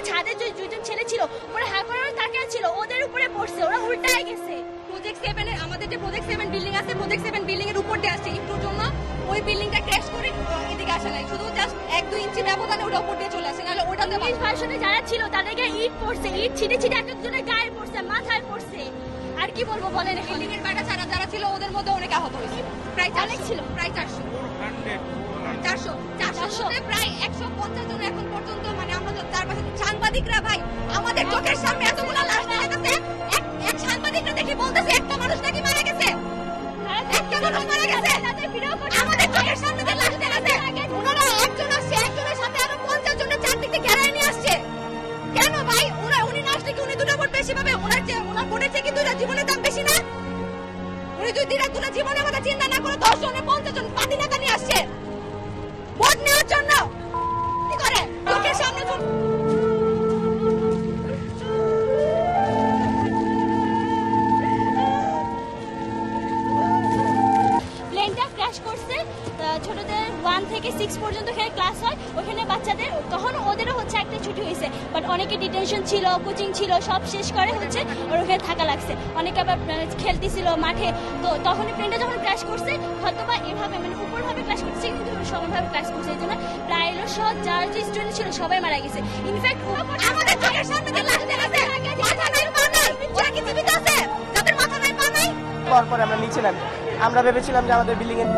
উপরে ছাদে যে দুজন ছেলে ছিল ওরা হা করে তাকিয়ে ছিল ওদের উপরে পড়ছে ওরা উল্টায় গেছে। প্রজেক্ট সেভেনের আমাদের যে প্রজেক্ট সেভেন বিল্ডিং আছে প্রজেক্ট সেভেন বিল্ডিং এর উপর দিয়ে আসছে। একটুর জন্য ওই বিল্ডিংটা ক্র্যাশ করে এদিকে আসে নাই। শুধু জাস্ট এক দুই ইঞ্চি ব্যবধানে ওটা উপর দিয়ে চলে আসে নাহলে ওটাতে ইংলিশ ভার্সনে যারা ছিল তাদেরকে ইট পড়ছে ইট ছিটে ছিটে এক একজনের গায়ে পড়ছে মাথায় পড়ছে। আর কি বলব বলেন বিল্ডিং এর বাইরে যারা যারা ছিল ওদের মধ্যে অনেক আহত হয়েছে। প্রায় অনেক ছিল। প্রায় চারশো। চারশো চারশো প্রায় একশো পঞ্চাশ জন সাংবাদিকরা ভাই, আমাদের চোখের সামনে এতগুলো লাশ দেখা গেছে এক সাংবাদিকরা দেখে বলতেছে, একটা মানুষ নাকি মারা গেছে। একটা মানুষ মারা গেছে। আমাদের চোখের সামনে যে লাশ দেখা উনি না আসলে দুটো বেশি পাবে। কি দুইটা জীবনের দাম বেশি না। উনি যদি দুটো জীবনের কথা চিন্তা না করে, দশ জনে পঞ্চাশ জন পাতি নেতা নিয়ে আসছে। ছোটদের ওয়ান থেকে সিক্স পর্যন্ত এখানে ক্লাস হয়। ওখানে বাচ্চাদের তখন ওদেরও হচ্ছে একটা ছুটি হয়েছে। বাট অনেকে ডিটেনশন ছিল কোচিং ছিল সব শেষ করে হচ্ছে ওর ওখানে থাকা লাগছে। অনেকে আবার খেলতেছিল মাঠে। তো তখন প্লেনটা যখন ক্র্যাশ করছে হয়তো বা এভাবে মানে উপরভাবে ক্র্যাশ করছে কিন্তু সমানভাবে ক্র্যাশ করছে। এই জন্য প্রায় সব যার যে স্টুডেন্ট ছিল সবাই মারা গেছে। ইনফ্যাক্ট আমাদের চোখের সামনে যে লাশ দেখা গেছে মাথা নাই পা নাই। ওরা কি জীবিত আছে? যাদের মাথা নাই পা নাই? পর পর আমরা নিচে নামি। আমরা ভেবেছিলাম যে আমাদের বিল্ডিং এর